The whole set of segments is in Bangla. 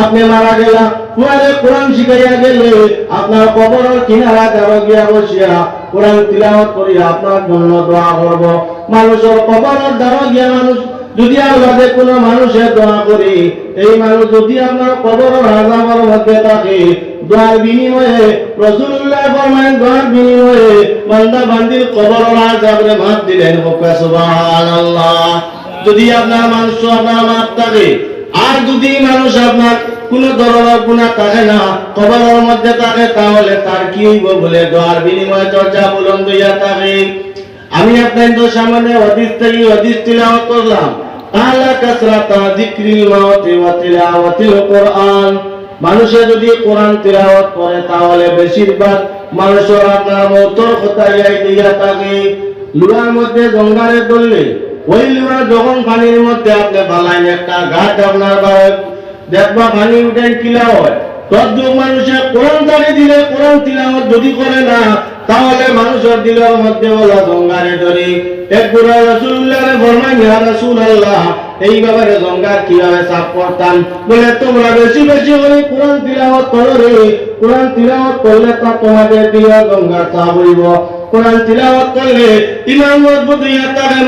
আপনি মারা গেলা পুয়ারে কোরআন শিখাইয়া গেলে আপনার কবরের কিনারা যারা গিয়া বসিয়া কোরআন তিলাওয়াত করিয়া আপনার জন্য দোয়া মানুষের কবরের দ্বারা গিয়া মানুষ যদি আমাদের কোন মানুষের দোয়া করি, এই মানুষ যদি আপনার কবরের আজাবার মধ্যে থাকে, দোয়ার বিনিময়ে রসুল্লাহ ফরমান দোয়ার বিনিময়ে বান্দা বান্দির কবরের আজাবরে মাত দিলেন সুবহানাল্লাহ। যদি আপনার মানুষ আপনার মাপ থাকে, আর যদি মানুষ আপনার কোন ধরনের গুণা থাকে না, কবরের মধ্যে থাকে, তাহলে তার কি হইব বলে দোয়ার বিনিময়ে চর্চা বুলন্দ হইয়া থাকে। আমি আপনাদের সামনে হদিস থেকে হদিস তিলাওয়াত করলাম। তাহলে কাসরাতা যিকরিল মাওতি ওয়া তিলাওয়াতিল কোরআন। মানুষে যদি কোরআন তিলাওয়াত করে, তাহলে বেশিরভাগ মানুষের আপনার মৌতর কথা দিয়া থাকে। লুয়ার মধ্যে জঙ্গারে ধরলে ওই লুয়া যখন পানির মধ্যে আপনি বালাইন একটা ঘাট আপনার দেখবা পানি উঠেন কিলা হয়? তদ্দুর মানুষের কোরআন দাঁড়ি দিলে কোরআন তিলাওয়াত যদি করে না, তাহলে মানুষের দিলের মধ্যে ওলা জঙ্গারে ধরি। এক বুড়া রসুল্লাহ ফরমান ইয়া রাসূলুল্লাহ এই ব্যাপারে জঙ্গার কীভাবে সাফ করতাম? বলে, তোমরা বেশি বেশি করে কোরআন তিলাওয়াত করো রে। কোরআন তিলাওয়াত করলে তা তোমাদের দিয়ে জঙ্গার সাফ হইব। কোরআন তিলাওয়াত করলে ইমাম মজবুত হইয়া থাকে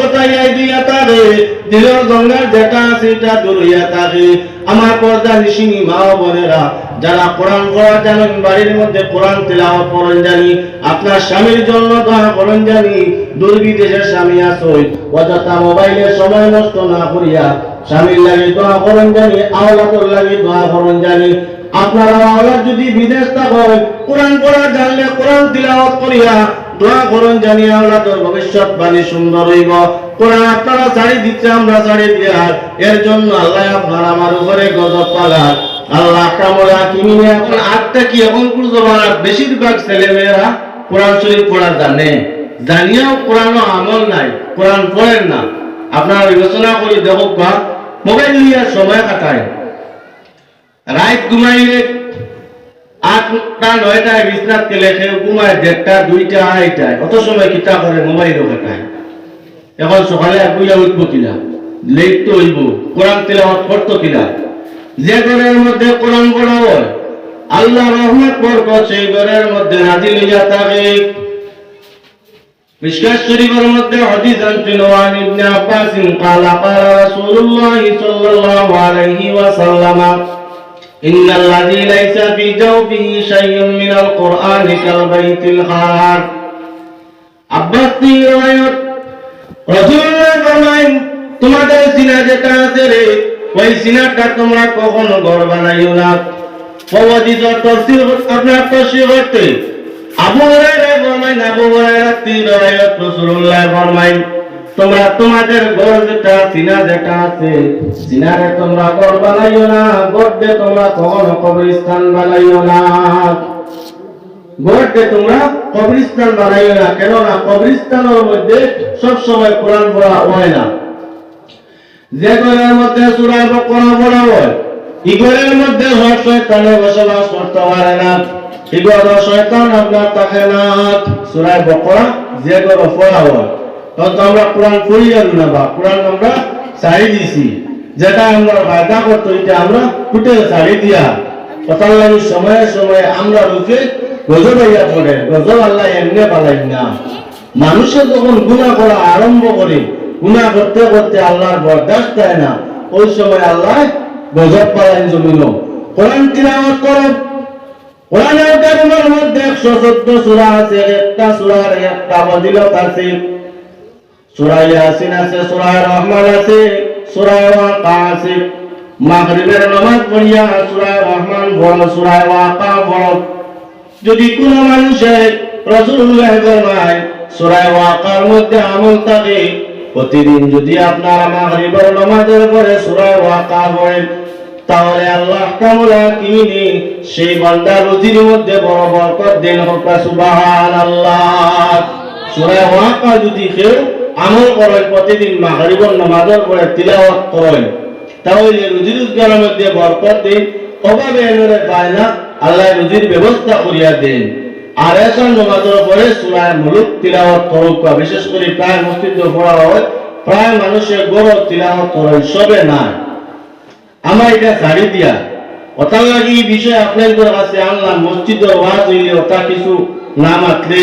কথা ইয়াই দিয়া থাকে দিলের গঙ্গার যেটা আছে এটা দূর হইয়া থাকে আমার পর্দা নিশিনি মা বোনেরা, যারা কোরআন পড়া জানেন, বাড়ির মধ্যে কোরআন তিলাওয়াত পড়েন জানি। আপনার স্বামীর জন্য দোয়া করেন জানি। দুর্বিদেশের স্বামী আসই অযথা মোবাইলে সময় নষ্ট না করিয়া স্বামীর লাগি দোয়া করেন জানি, আওলাদর লাগি দোয়া করেন জানি। আপনারা যদি বিদেশ কোরআন পড়া, জানলে কোরআন তিলাওয়াত করিয়া দোয়া করুন ভবিষ্যৎ বাণী সুন্দর হইব। কোরআন আপনারা ছাড়ি আমরা ছাড়ি এর জন্য আল্লাহ আপনার আমার উপরে গজব পালার আল্লাহ কামলা এখন আটটা কি এখন কুরজবান বেশিরভাগ ছেলে মেয়েরা কোরআন শরীফ পড়া জানে। জানিয়াও কোরআন আমল নাই, কোরআন পড়েন না। আপনারা বিবেচনা করে দেখো বা, মোবাইল নিয়ে সময় কাটায়। রাত ঘুমাইলে আটটা নয়টায় বিছনাত গেলে কেউ ঘুমায় দেড়টা দুইটা আড়াইটায় অত সময় কিতা করে মোবাইলও কাটায় এখন সকালে বুঝা উঠবো কিনা লেট তো হইব কোরআন তেলাওয়াত করতো কিনা যে ঘরের মধ্যে কোরআন পড়া হয় আল্লাহ রহমত বরকত সেই ঘরের মধ্যে নাজিল হইয়া থাকে মিশকাত শরীফের মধ্যে হাদিস আনছিল আন ইবনে আব্বাস قال قال رسول الله صلى الله عليه وسلم إن الذي ليس في جوفه شيء من القرآن كالبيت الخار আব্বাস থেকে রওয়ায়াত রাসূলুল্লাহ ফরমায়েন তোমাদের সিনা যেটা আছে রে ওই সিনাটা তোমরা কখনো ঘর বানাইও না ফওয়াদিদ তফসির আপনার তফসির করতে আবু হুরায়রা ফরমাইন আবু হুরায়রা থেকে রওয়ায়াত রাসূলুল্লাহ ফরমাইন তোমরা তোমাদের ঘর যেটা সিনা যেটা আছে। সিনারে তোমরা ঘর বানাইও না গড়তে তোমরা কখনো কবরস্থান বানাইও না। গড়তে তোমরা কবরস্থান বানাইও না, কেননা কবরস্থানের মধ্যে সব সময় কোরআন পড়া হয় না। যে ঘরের মধ্যে সূরা বকরা পড়া হয়, এই ঘরের মধ্যে হক শয়তানের বসবাস করতে পারে না। এই ঘরে শয়তান আপনার থাকে না। সূরা বকরা যে ঘরে পড়া হয় তখন আমরা কোরআন পড়ি যাব না বা কোরআন আমরা ছাড়ি দিছি। যেটা আমরা বায়দা করতো, এটা আমরা ফুটে ছাড়ি দিয়া। লাগে সময়ে সময়ে আমরা রুখে গজব হইয়া পড়ে। গজব আল্লাহ এমনি পালাই না। মানুষের যখন গুণা করা আরম্ভ করে গুণা করতে করতে আল্লাহর বরদাস্ত দেয় না। ওই সময় আল্লাহ গজব পালাইন জমিন। কোরআন তিলাওয়াত করো। কোরআনের মধ্যে একশো চোদ্দ সূরা আছে একটা সূরার একটা ফজিলত আছে। সূরা ইয়াসিন আছে, সূরা রহমান আছে, সূরা ওয়াকা আছে। মাগরিবের নামাজ পড়িয়া সূরা রহমান বড় সূরা ওয়াকা বড় যদি কোন মানুষের রাসূলুল্লাহ ফরমায় সূরা ওয়াকার মধ্যে আমল থাকে, প্রতিদিন যদি আপনারা মাগরিবের নামাজের পরে সূরা ওয়াকা পড়েন তাহলে আল্লাহ কামলা কিনি সেই বান্দার রুজির মধ্যে বড় বরকত দেন হোক সুবহানাল্লাহ। সূরা ওয়াকা যদি কেউ আমল করেন প্রতিদিন মাগরিবের নামাজের পরে তিলাওয়াত করেন। তাহলে রুজি রোজগারের মধ্যে বরকত দিন, অভাবে এনে পায় না আল্লাহ রুজির ব্যবস্থা করিয়া দেন। আর এসব নামাজের পরে সূরা মুলুক তিলাওয়াত করুক বিশেষ করে প্রায় মসজিদে পড়া হয় প্রায় মানুষের গড় তিলাওয়াত করে সবে না আমার এটা ছাড়ি দিয়া। ওটার লাগি এই বিষয় আপনাদের কাছে আনলাম মসজিদের ওয়াজ হইলে ওটা কিছু না মাত্রে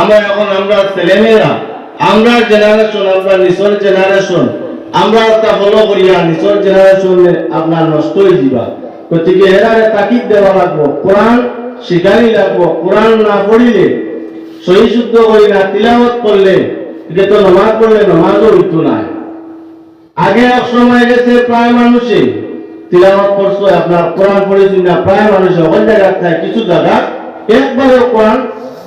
আমরা এখন আমরা ছেলেমেয়েরা আমরা জেনারেশন আমরা নিচর জেনারেশন আমরা ওটা ফলো করিয়া নিচর জেনারেশনে আপনার নষ্ট হয়ে যাবা গতিকে এরারে তাকিদ দেওয়া লাগবো, কোরআন শিখানি লাগবো, কোরআন না পড়িলে, সহি শুদ্ধ করি না, তিলাওয়াত করলে এটা তো নমাজ পড়লে নমাজও হইতো না। আগে এক সময় গেছে প্রায় মানুষে তিলাওয়াত করছ, আপনার কোরআন পড়েছি না, প্রায় মানুষে ওই জায়গা থাকে কিছু জায়গা একবারে কোরআন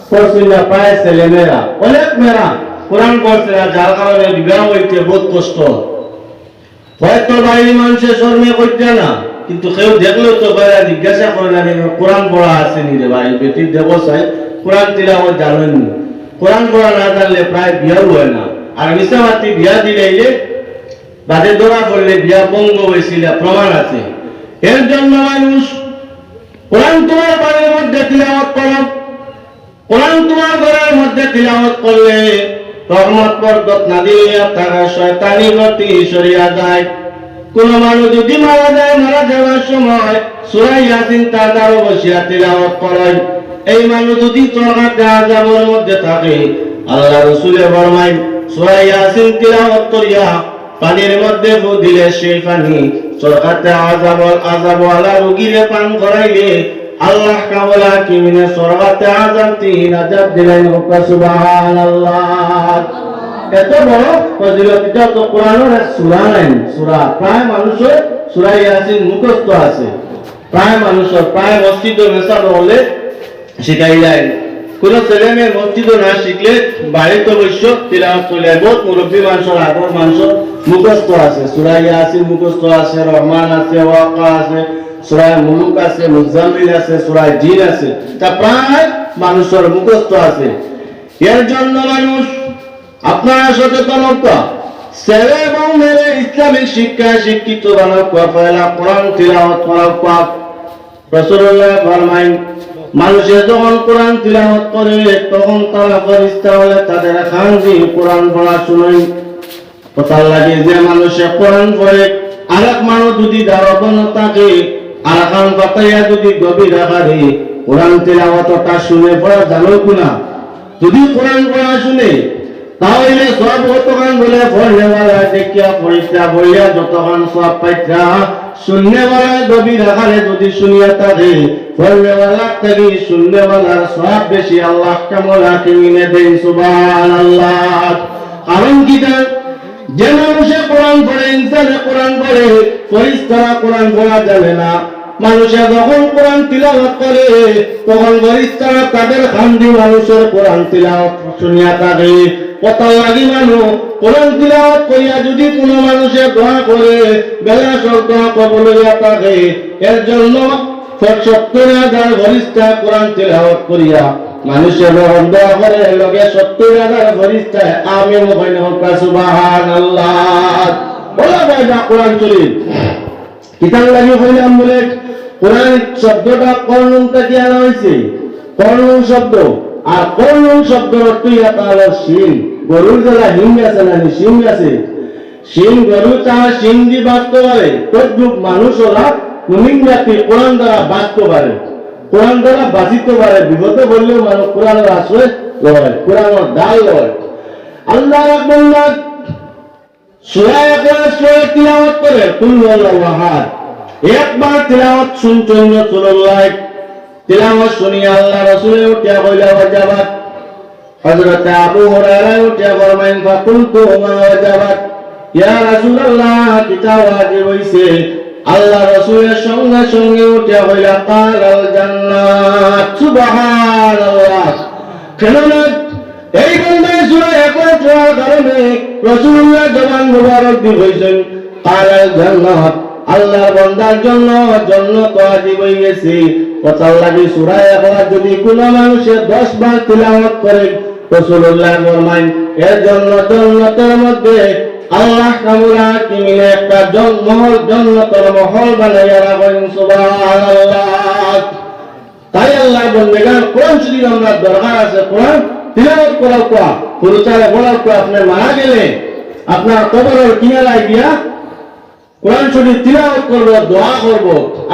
পড়ছি না, প্রায় ছেলে মেয়েরা অনেক মেয়েরা। কোরআন পড়ছে না যার কারণে বিবাহ হইতে বহুত কষ্ট। হয়তো বাড়ির মানুষের শর্মে করতে না, কিন্তু কেউ দেখলেও তো বাইরে জিজ্ঞাসা করে না কোরআন পড়া আছে রে ভাই বেটির চাই কোরআন তিলাওয়াত জানেন কোরআন পড়া না জানলে প্রায় বিয়াও হয় না। আর মিশামাতি বিয়া দিলে বাদে ধরা পড়লে বিয়া বঙ্গ হয়েছিল, প্রমাণ আছে। এর জন্য মানুষ, কোরআন তোমার বাড়ির মধ্যে তিলাওয়াত করো। কোরআন তোমার ঘরের মধ্যে তিলাওয়াত করলে রহমত বরকত না দিলে তারা শয়তানি গতি সরিয়া যায়। কোন মানুষ যদি মারা যায়, মারা যাওয়ার সময় সুরাই ইয়াসিন তার দ্বারা বসিয়া তিলাওয়াত করায় এই মানুষ যদি চরকাতে আজাবের মধ্যে থাকে, আল্লাহ রসুলের বরমাই সুরাই ইয়াসিন তিলাওয়াত করিয়া পানির মধ্যে ফু দিলে সেই পানি, চরকাতে আজাব আজাব আলা রুগীরে পান করাইলে আল্লাহ কাবলা কিমিনে সরকাতে আজাব তিন আজাব দিলেন হুকা সুবহানাল্লাহ। এত বড় ফজিলত এটা তো কোরআনের এক সূরা নাই, সূরা। প্রায় মানুষের সূরা ইয়াসিন মুখস্থ আছে। প্রায় মানুষের, প্রায় মসজিদ মেসাদ হলে শিখাই যায়। কোন ছেলে মেয়ে মসজিদ না শিখলে বাড়িতে বৈশ্য তিলাওয়াত করলে বহুত মুরব্বী মানুষের আগর মানুষের মুখস্থ আছে। সূরা ইয়াসিন মুখস্থ আছে, রহমান আছে, ওয়াকা আছে সূরা মুলুক আছে, মুজাম্মিল আছে সূরা জিন আছে। তা প্রায় মানুষের মুখস্থ আছে। এর জন্য মানুষ আপনারা সচেতন ছেলে এবং মেয়ের ইসলামিক শিক্ষায় শিক্ষিত বানাওয়া পয়লা কোরআন তিলাওয়াত করা। রাসূলুল্লাহ ফরমাইন, মানুষে যখন কোরআন তিলাওয়াত করে, তখন তারা ফেরেশতা হলে তাদের খান দিয়ে কোরআন পড়া শুনেন। কথার লাগে যে মানুষে কোরআন পড়ে, আরেক মানুষ যদি দারবন থাকে আর খান পাতাইয়া যদি গভীর আকারে কোরআন তিলাওয়াতটা শুনে পড়া জানো কিনা? যদি কোরআন পড়া শুনে, তাহলে সব যতক্ষণ বলে পড়নেওয়ালা দেখিয়া পড়িতা বইয়া যতক্ষণ সব পাইতা শূন্যওয়ালা গভীর আকারে যদি শুনিয়া থাকে পড়নেওয়ালা থেকে শূন্যওয়ালার সব বেশি আল্লাহ কামলা কিনে দেন সুবান আল্লাহ কারণ কি তার যে মানুষে কোরআন পড়ে, ইনসানে কোরআন পড়ে, ফরিস্তারা কোরআন পড়া জানে না। মানুষে যখন কোরআন তিলাওয়াত করে, তখন ফরিস্তারা তাদের খান্দি মানুষের কোরআন তিলাওয়াত শুনিয়া থাকে। কত লাগি মানুষ কোরআন তিলাওয়াত করিয়া যদি কোনো মানুষের দোয়া করে, বেলা সব দোয়া কবল থাকে। এর জন্য সত্তর হাজার ফরিস্তা কোরআন তিলাওয়াত করিয়া মানুষের রহম দোয়া করে লগে সত্তর হাজার আমি আল্লাহ বলা যায় না কোরআন কিতাব লাগি হইলাম বলে কোরআন শব্দটা কর্ণন থেকে আনা হয়েছে কর্ণন শব্দ। আর কর্ণন শব্দ অর্থ ইয়াতা হলো শিং। গরুর যারা হিং আছে না শিং আছে? শিং গরু তারা শিং দি বাঁচতে পারে। তদ্রুপ মানুষ ওরা মুমিন জাতি কোরআন দ্বারা বাঁচতে পারে। কোরআন দ্বারা বাঁচিতে পারে। বিপদে বললেও মানুষ কোরআনের আশ্রয় লয়, কোরআনের ডাল লয়। আল্লাহ সূরা তিলাওয়াত করে একবার তিলাওয়াত শুনছেন রাসূলুল্লাহ। তিলাওয়াত শুনিয়া আল্লাহ রাসূলের উঠিয়া কইলা ওয়াজাবাত হযরত আবু হুরায়রা উঠিয়া ফরমাইন সঙ্গে সঙ্গে উঠিয়া কইলা কেননা কারণে জবান মুবারক হয়েছেন জন্য হয়ে গেছে কথার লাগে যদি কোনো মানুষের দশ বার তিলাওয়াত করে এর জন্য জন্নতের মধ্যে আল্লাহ কামুরা কিমিনে একটা জন মহল জন্নতর মহল বানাইয়া রাখেন সুবহানাল্লাহ। তাই আল্লাহ বন্দেগান কোরআন শরীফ আমরা দরকার আছে, কোরআন তিলাওয়াত করার কোয়া? পুরুষারে বলার কোয়া আপনি মারা গেলে আপনার কবরের কিনারায় গিয়া কোরআন শরীফ তিলাওয়াত করব, দোয়া করব।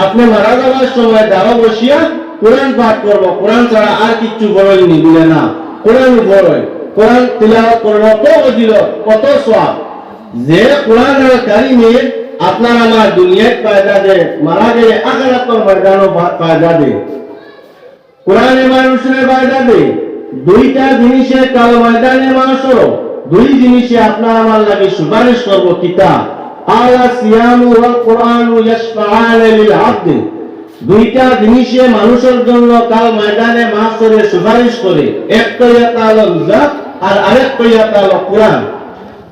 আপনি মারা যাওয়ার সময় দাওয়া বসিয়া কোরআন পাঠ করব। কোরআন ছাড়া আর কিচ্ছু বড়ইনি দিলে না। কোরআন বড়ই কোরআন তিলাওয়াত করব তো দিল কত সওয়াব। যে কোরআনের কারিমে আপনার আমার দুনিয়ায় ফায়দা দে, মারা গেলে আখিরাতের ময়দানও ফায়দা দে। কোরআনে মানুষের ফায়দা দে। দুইটা জিনিসের কাল ময়দানে মানুষও দুই জিনিসে আপনার আমার লাগে সুপারিশ করব কিতাব। আলা সিয়ামু ওয়াল কোরআনু ইয়াশফাআন লিল দুইটা জিনিসে মানুষের জন্য কাল ময়দানে সুপারিশ করে হলো জাত আর হলো কোরআন।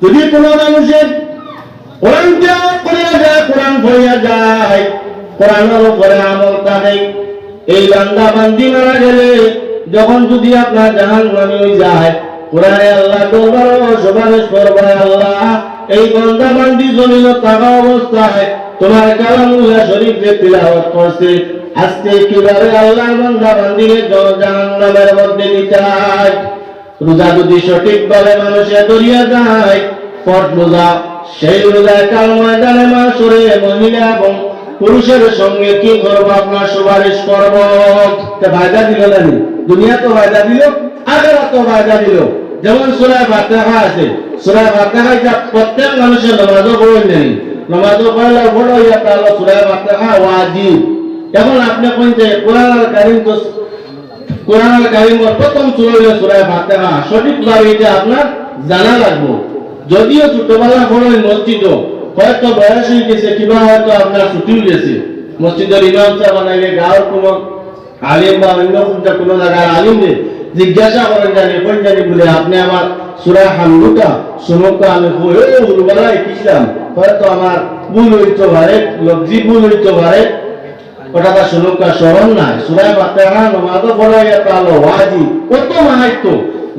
যদি কোনো মানুষের কোরআন তেলাওয়াত করিয়া যায়, কোরআন পড়িয়া যায়, কোরআনের উপরে আমল এই বান্দা বান্দি মারা গেলে যখন যদি আপনার জাহান নামে যায়, কোরআনে আল্লাহ দরবার সুপারিশ আল্লাহ এই বান্দা বান্দি জমিন থাকা অবস্থায় তোমার কালামুল্লাহ তিলাওয়াত করছে। আজকে কীভাবে আল্লাহ বান্দা জাহান নামের মধ্যে নিতে হয়? রোজা যদি সঠিকভাবে মানুষে দরিয়া যায় পট রোজা, সেই রোজায় কাল ময়দানে মাসরে মহিলা এবং পুরুষের সঙ্গে কি করব আপনার সুপারিশ করব? তা ফায়দা দিল না নি? দুনিয়া তো ফায়দা দিল আগেরা তো ফায়দা দিল। যেমন সুরায় ফাতেহা আছে সুরায় ফাতেহা এটা প্রত্যেক মানুষের নমাজও পড়েন নেই। নমাজও পড়লে বড় ইয়া তাহলে সুরায় ফাতেহা ওয়াজিব। এখন আপনি কোনতে কোরআন আর কারিম তো কোরআন কারিমের প্রথম সূরা হলো সূরা ফাতিহা, সঠিকভাবে এটা আপনার জানা লাগবে। যদিও ছোটবেলা পড়ে মসজিদ হয়তো বয়স হয়ে গেছে, কিংবা হয়তো আপনার ছুটি গেছে মসজিদের ইমাম সাহেব বানাইলে গাঁৱৰ কোনো আলিম বা অন্য কোনো জায়গার আলিমে জিজ্ঞাসা করেন, জানি, কোন জানি? বলে, আপনি আমার সূরা হামদুকা শুনুকা আমি উরবালাই কিসলাম? হয়তো আমার ভুল হইতে পারে লফজি ভুল হইতে পারে ওটা শুনুকা স্মরণ নাই। সুরায় ফাতেহা নমাজও পড়াইয়া তাহলে ওয়াজিব কত মাহাত্য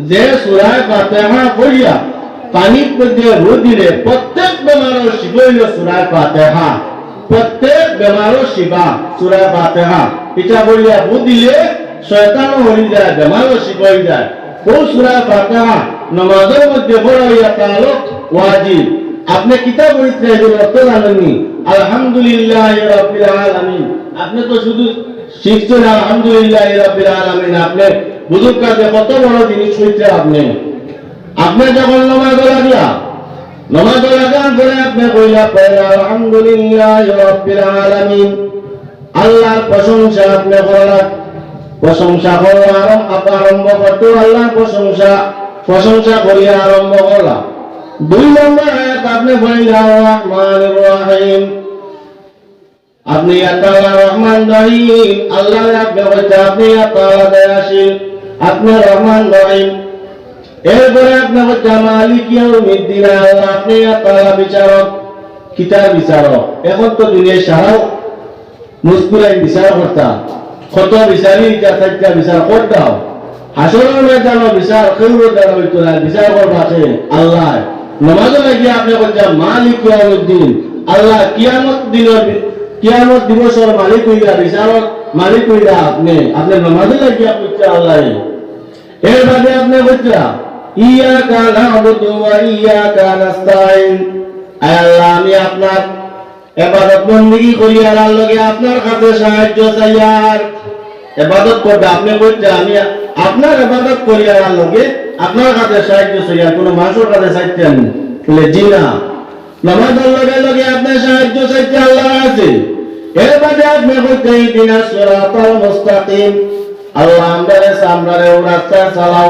যে সুরায় ফাতেহা পড়িয়া পানির মধ্যে রু দিলে প্রত্যেক বেমারও শিবইল সুরায় ফাতেহা। প্রত্যেক বেমারও শিবা। সুরায় ফাতেহা। এটা বলিয়া রু দিলে শয়তানও হয়ে যায় বেমারও শিব হয়ে যায়। ও সুরায় ফাতেহা নমাজের মধ্যে পড়াইয়া তাহলে ওয়াজিব। আপনি কিতাব পড়িতে এগুলো অর্থ জানেননি আলহামদুলিল্লাহ রাব্বিল আলামিন। আপনি তো শুধু শিখছেন আলহামদুলিল্লাহ রাব্বিল আলামিন। আপনি বুজুর্গ কাছে কত বড় জিনিস হইছে আপনি। আপনি যখন নমাজ নমাজ লাগান পরে আপনি কইলা পয়লা, আলহামদুলিল্লাহ রাব্বিল আলামিন। আল্লাহর প্রশংসা আপনি করলেন প্রশংসা করো আরম্ভ করতে আল্লাহর প্রশংসা প্রশংসা করিয়া আরম্ভ করলাম দুই নম্বর আয়াত আপনি বলিলেন রহমান রহিম। আপনি আল্লাহ রহমান রহিম। আল্লাহ আপনি বলতে আপনি আল্লাহ দয়াশীল। আপনি রহমান রহিম। এরপরে আপনি বলতে মালিক ইয়াউমিদ্দিন আল্লাহ আপনি আল্লাহ বিচারক, কিতাব বিচারক এখন তো দুনিয়া সারাও মুস্কুরাই বিচার করতাম কত বিচারি ইটা বিচার করতাম ময়দানে বিচার বিচার করবা আল্লাহ। আপনি বলছেন, মালিক আল্লাহ কিয়ামত দিনের কিয়ামত দিবসের মালিক হইলা বিচারক মালিক হইলা আপনি আপনি নমাজে লাগিয়ে আপনি আল্লাহ। এর বাদে আপনি বলছেন আল্লাহ, আমি আপনার কাছে সাহায্য চাই, আর এবাদত করবে, আপনি বলছেন আমি আপনার করি আপনার কাছে সাহায্য চাই, আর কোনো মানুষের কাছে চাইতেন বলে, জি না। লগে সাহায্য চাইতে আল্লাহ আছে চালাও।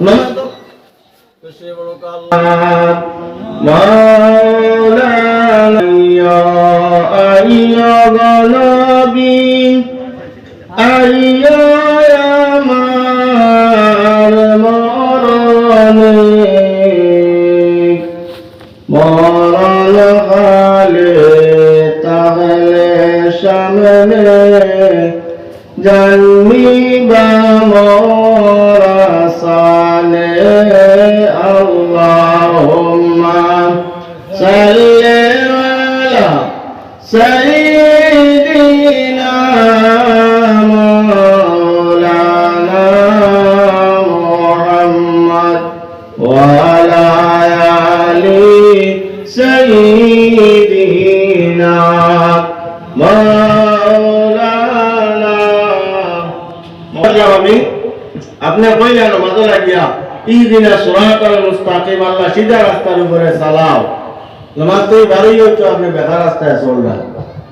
تشربك الله مولانا يا غلبي أيها জাননি মাঝে লাগিয়া ইদিনা সুরাতাল মুস্তাকিম আল্লাহ সিধা রাস্তার উপরে চালাও। নামাজ তো বারোই হচ্ছে আপনি বেকার রাস্তায় চলবেন।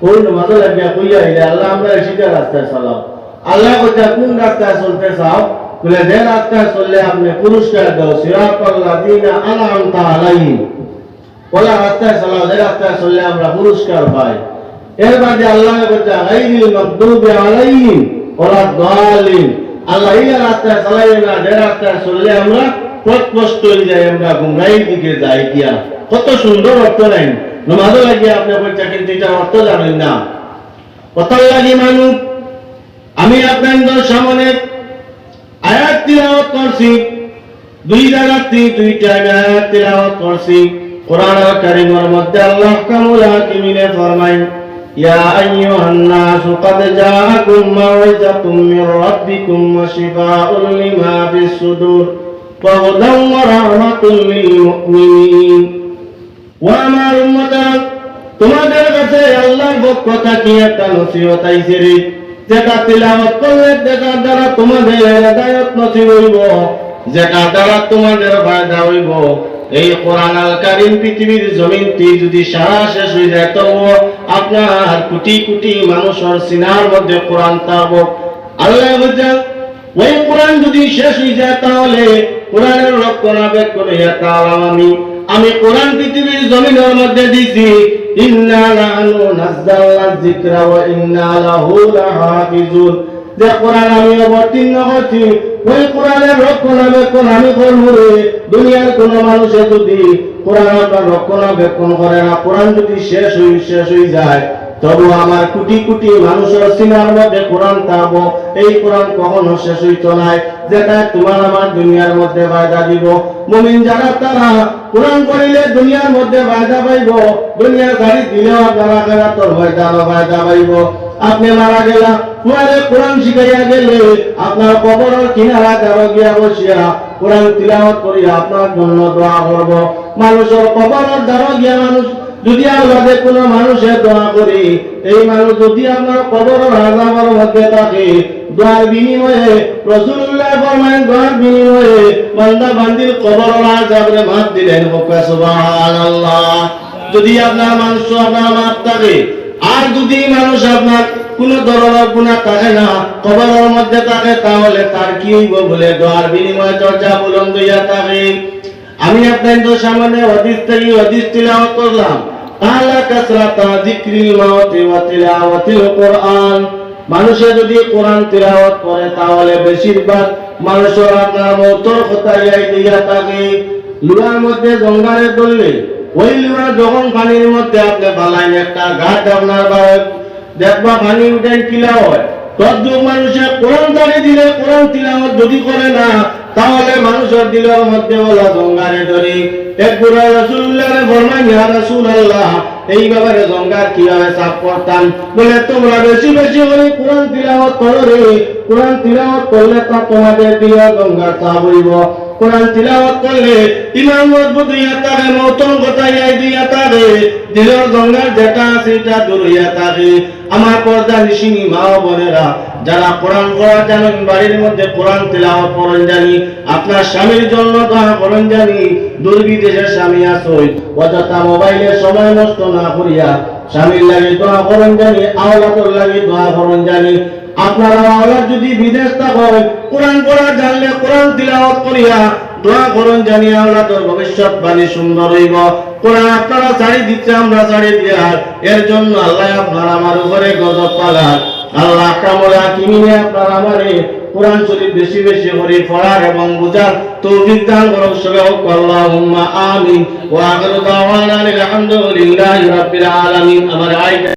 কোন মাঝে লাগিয়া পুরস্কার আল্লাহ রাস্তায় চালাই না, যে রাস্তায় চললে আমরা পথভ্রষ্ট হয়ে যাই, আমরা গুমরাই দিকে যাই গিয়া। কত সুন্দর অর্থ নাই। নমাজও লাগিয়ে আপনি বলছেন, কিন্তু এটা অর্থ জানেন না। কত লাগি মানুষ, আমি আপনাদের সামনে আয়াত তিলাওয়াত করছি। দুই জায়গাতে দুইটা আয়াত তিলাওয়াত করছি। কোরআন কারীমের মধ্যে আল্লাহ কামুল হাকিমিনে ফরমায় ইয়া আইয়ুহান নাস قد جاءكم موعظة من ربكم وشفاء لما في الصدور وهدى ورحمة للمؤمنين وأمر উম্মতারা তোমাদের কাছে আল্লাহর পক্ষ থেকে একটা নসিহত আইছে রে যেটা তিলাওয়াত করলে যেটা দ্বারা তোমাদের হেদায়েত নসিব হইব যেটা দ্বারা তোমাদের ফায়দা হইব এই কোরআন আল কারিম পৃথিবীর জমিনটি যদি সারা শেষ হয়ে যায় তবু আপনার কোটি কোটি মানুষের সিনার মধ্যে কোরআন থাকব আল্লাহ বুঝছেন ওই কোরআন যদি শেষ হয়ে যায়, তাহলে কোরআনের রক্ষণাবেক্ষণ হইয়া তাহলে আমি আমি কোরআন পৃথিবীর জমিনের মধ্যে দিছি। ইন্না লানু নাযালনা যিকরা ওয়া ইন্না লাহু লাহাফিজুন। যে কোরআন আমি অবতীর্ণ করছি ওই কোরআনের রক্ষণাবেক্ষণ আমি করব রে। দুনিয়ার কোন মানুষে যদি কোরআন আপনার রক্ষণাবেক্ষণ করে না, কোরআন যদি শেষ হয়ে শেষ হয়ে যায়, তবু আমার কোটি কোটি মানুষের সিনার মধ্যে কোরআন থাকব। এই কোরআন কখনো শেষ হইতো নাই, যেটা তোমার আমার দুনিয়ার মধ্যে ফায়দা দিব। মুমিন যারা, তারা কোরআন করিলে দুনিয়ার মধ্যে ফায়দা পাইব। দুনিয়ার গাড়ি দিলেও খেলা তোর ফায়দা ফায়দা পাইব। আপনি মারা গেলা তোমারে কোরআন শিখাইয়া গেলে আপনার কবরের কিনারা দেওয়া গিয়া বসিয়া কোরআন তিলাওয়াত করিয়া আপনার জন্য দোয়া করব। মানুষের কবরের দেওয়া গিয়া মানুষ যদি আমাদের কোনো মানুষের দোয়া করি, এই মানুষ যদি আপনার কবরের আজাবার মধ্যে থাকে, দোয়ার বিনিময়ে রসুল্লাহ ফরমায় দোয়ার বিনিময়ে বান্দা বান্দির কবরের আজাবরে মাত দিলেন। যদি আপনার মানুষ আপনার মাপ থাকে আর যদি মানুষ আপনার কোন ধরনের গুণা থাকে না, কবরের মধ্যে থাকে, তাহলে তার কি হইব বলে দোয়ার বিনিময়ে চর্চা বুলন্দ হইয়া থাকে। আমি আপনাদের সামনে হদিস থেকে তিলাওয়াত করলাম। আলা কাসরাতা যিকরিল মাওতি ওয়া তিলাওয়াতিল কোরআন। মানুষে যদি কোরআন তিলাওয়াত করে, তাহলে বেশিরভাগ মানুষের আপনার মতো কথা দিয়া থাকে। লুয়ার মধ্যে জঙ্গারে ধরলে ওই লুয়া যখন পানির মধ্যে আপনি বালাইন একটা ঘাট আপনার দেখবা পানি উঠেন কিলা হয়? তদ্রুপ মানুষের কোরআন দাঁড়িয়ে দিলে কোরআন তিলাওয়াত যদি করে না, তাহলে মানুষের দিলের মধ্যে ওলা জঙ্গারে ধরি। একবার রাসূলুল্লাহরে ফরমান ইয়া রাসূলুল্লাহ, এই ব্যাপারে জঙ্গার কীভাবে সাফ করতাম? বলে, তোমরা বেশি বেশি করে কোরআন তিলাওয়াত করো রে। কোরআন তিলাওয়াত করলে তা তোমাদের দিলের জঙ্গার সাফ হইব। কোরআন তিলাওয়াত করলে ইমাম মজবুত হইয়া থাকে মৌতম কথা দিয়া থাকে দিলের জঙ্গার যেটা আছে এটা দূর হইয়া থাকে আমার পর্দা নিশিনি মা ও বোনেরা, যারা কোরআন পড়া জানেন, বাড়ির মধ্যে কোরআন তেলাওয়াত করেন জানি, আপনার স্বামীর জন্য দোয়া করেন জানি, দুর্বিদেশের স্বামী আসই অযথা মোবাইলে সময় নষ্ট না করিয়া স্বামীর লাগে দোয়া করেন জানি, আওলাদর লাগে দোয়া করেন জানি আপনারা আওলাদ যদি বিদেশ থাকে কোরআন পড়া, জানলে কোরআন তিলাওয়াত করিয়া দোয়া করুন জানি আওলাদর ভবিষ্যৎ বাণী সুন্দর হইব। কোরআন আপনারা ছাড়ি দিচ্ছে, আমরা ছাড়ি দিয়ার এর জন্য আল্লাহ আপনার আমার উপরে গজব পালার আল্লাহ কামলা কিমিনে আপনার আমারে কোরআন শরীফ বেশি বেশি করে পড়ার এবং বুঝার তৌফিক দান করো সবে আল্লাহুম্মা আমিন। ওয়া আখিরু দাওয়ানা আলহামদুলিল্লাহি রাব্বিল আলামিন। আমার আই